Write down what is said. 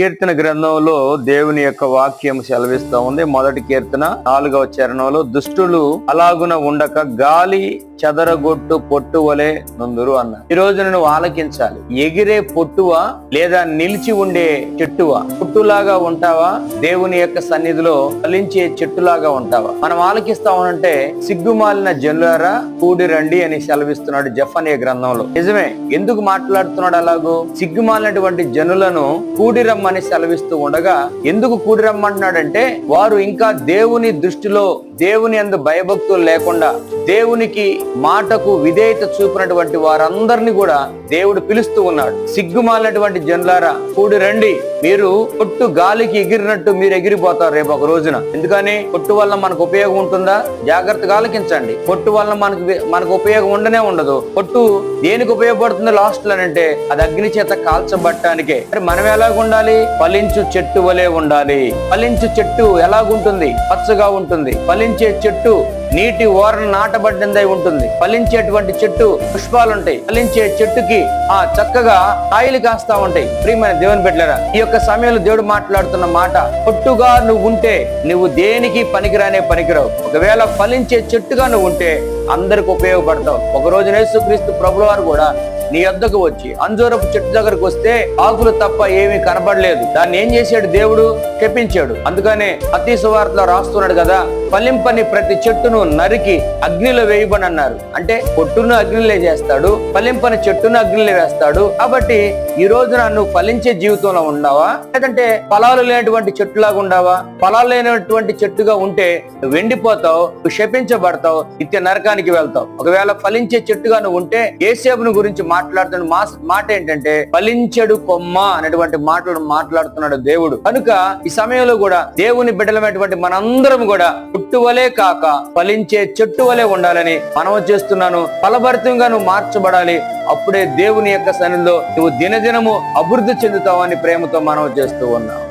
కీర్తన గ్రంథంలో దేవుని యొక్క వాక్యం సెలవిస్తా ఉంది. మొదటి కీర్తన నాలుగవ చరణంలో దుష్టులు అలాగున ఉండక గాలి చదరగొట్టు పొట్టు వలె నుందురు అన్న. ఈ రోజు నువ్వు ఆలకించాలి. ఎగిరే పొట్టువ లేదా నిలిచి ఉండే చెట్టువా? పొట్టులాగా ఉంటావా? దేవుని యొక్క సన్నిధిలో ఫలించే చెట్టులాగా ఉంటావా? మనం ఆలకిస్తా ఉంటే సిగ్గుమాలిన జనులారా కూడి రండి అని సెలవిస్తున్నాడు జఫ్ అనే గ్రంథంలో. నిజమే ఎందుకు మాట్లాడుతున్నాడు అలాగూ? సిగ్గుమాలినటువంటి జనులను కూడి రమ్మని సెలవిస్తూ ఉండగా ఎందుకు కూడి రమ్మంటున్నాడంటే వారు ఇంకా దేవుని దృష్టిలో దేవుని అందు భయభక్తులు లేకుండా దేవునికి మాటకు విధేయత చూపినటువంటి వారందరినీ కూడా దేవుడు పిలుస్తూ ఉన్నాడు. సిగ్గుమాలినటువంటి జనులారా కూడి రండి. మీరు పొట్టు గాలికి ఎగిరినట్టు మీరు ఎగిరిపోతారు రేపు ఒక రోజున. ఎందుకని? పొట్టు వల్ల మనకు ఉపయోగం ఉంటుందా? జాగ్రత్తగా ఆలకించండి పొట్టు వల్ల మనకు మనకు ఉపయోగం ఉండనే ఉండదు. పొట్టు దేనికి ఉపయోగపడుతుంది లాస్ట్లో అంటే అది అగ్ని చేత కాల్చబట్టానికే మరి మనం ఎలాగ ఉండాలి? ఫలించు చెట్టు వలె ఉండాలి. ఫలించు చెట్టు ఎలాగుంటుంది? పచ్చగా ఉంటుంది. ఫలించే చెట్టు నీటి ఓరను నాటబడ్డదై ఉంటుంది. ఫలించేటువంటి చెట్టు పుష్పాలు ఉంటాయి ఫలించే చెట్టుకి ఆ చక్కగా కాయలు కాస్తా ఉంటాయి. ప్రియమైన దేవుని పెట్టారా ఈ యొక్క సమయంలో దేవుడు మాట్లాడుతున్న మాట పొట్టుగా నువ్వు ఉంటే నువ్వు దేనికి పనికిరానే పనికిరావు. ఒకవేళ ఫలించే చెట్టుగా నువ్వు ఉంటే అందరికి ఉపయోగపడతావు. ఒక రోజు యేసుక్రీస్తు ప్రభుల వారు కూడా నీ వద్దకు వచ్చి అంజూరపు చెట్టు దగ్గరకు వస్తే ఆకులు తప్ప ఏమీ కనబడలేదు. దాన్ని ఏం చేశాడు దేవుడు? చెప్పించాడు అందుకనే అతి సువార్తలో రాస్తున్నాడు కదా ఫలింపని ప్రతి చెట్టును నరికి అగ్నిలో వేయబని అన్నారు అంటే పొట్టును అగ్నిలో చేస్తాడు ఫలింపని చెట్టును అగ్నిలో వేస్తాడు. కాబట్టి ఈ రోజున నువ్వు ఫలించే జీవితంలో ఉండవా లేదంటే ఫలాలు లేనటువంటి చెట్టులాగా ఉండవా ఫలాలు లేనటువంటి చెట్టుగా ఉంటే నువ్వు ఎండిపోతావు నువ్వు శపించబడతావు నిత్య నరకానికి వెళ్తావు. ఒకవేళ ఫలించే చెట్టుగా నువ్వు ఉంటే ఏసేపుని గురించి మాట్లాడుతున్న మా మాట ఏంటంటే ఫలించడు కొమ్మ అనేటువంటి మాటలు మాట్లాడుతున్నాడు దేవుడు. కనుక ఈ సమయంలో కూడా దేవుని బిడ్డలమైనటువంటి మనందరం కూడా చెట్టు వలే కాక ఫలించే చెట్టు వలె ఉండాలని మనవ చేస్తున్నాను. ఫలభరితంగా నువ్వు మార్చబడాలి. అప్పుడే దేవుని యొక్క సన్నిధిలో నువ్వు దినదినము అభివృద్ధి చెందుతావని ప్రేమతో మనవ చేస్తూ ఉన్నావు.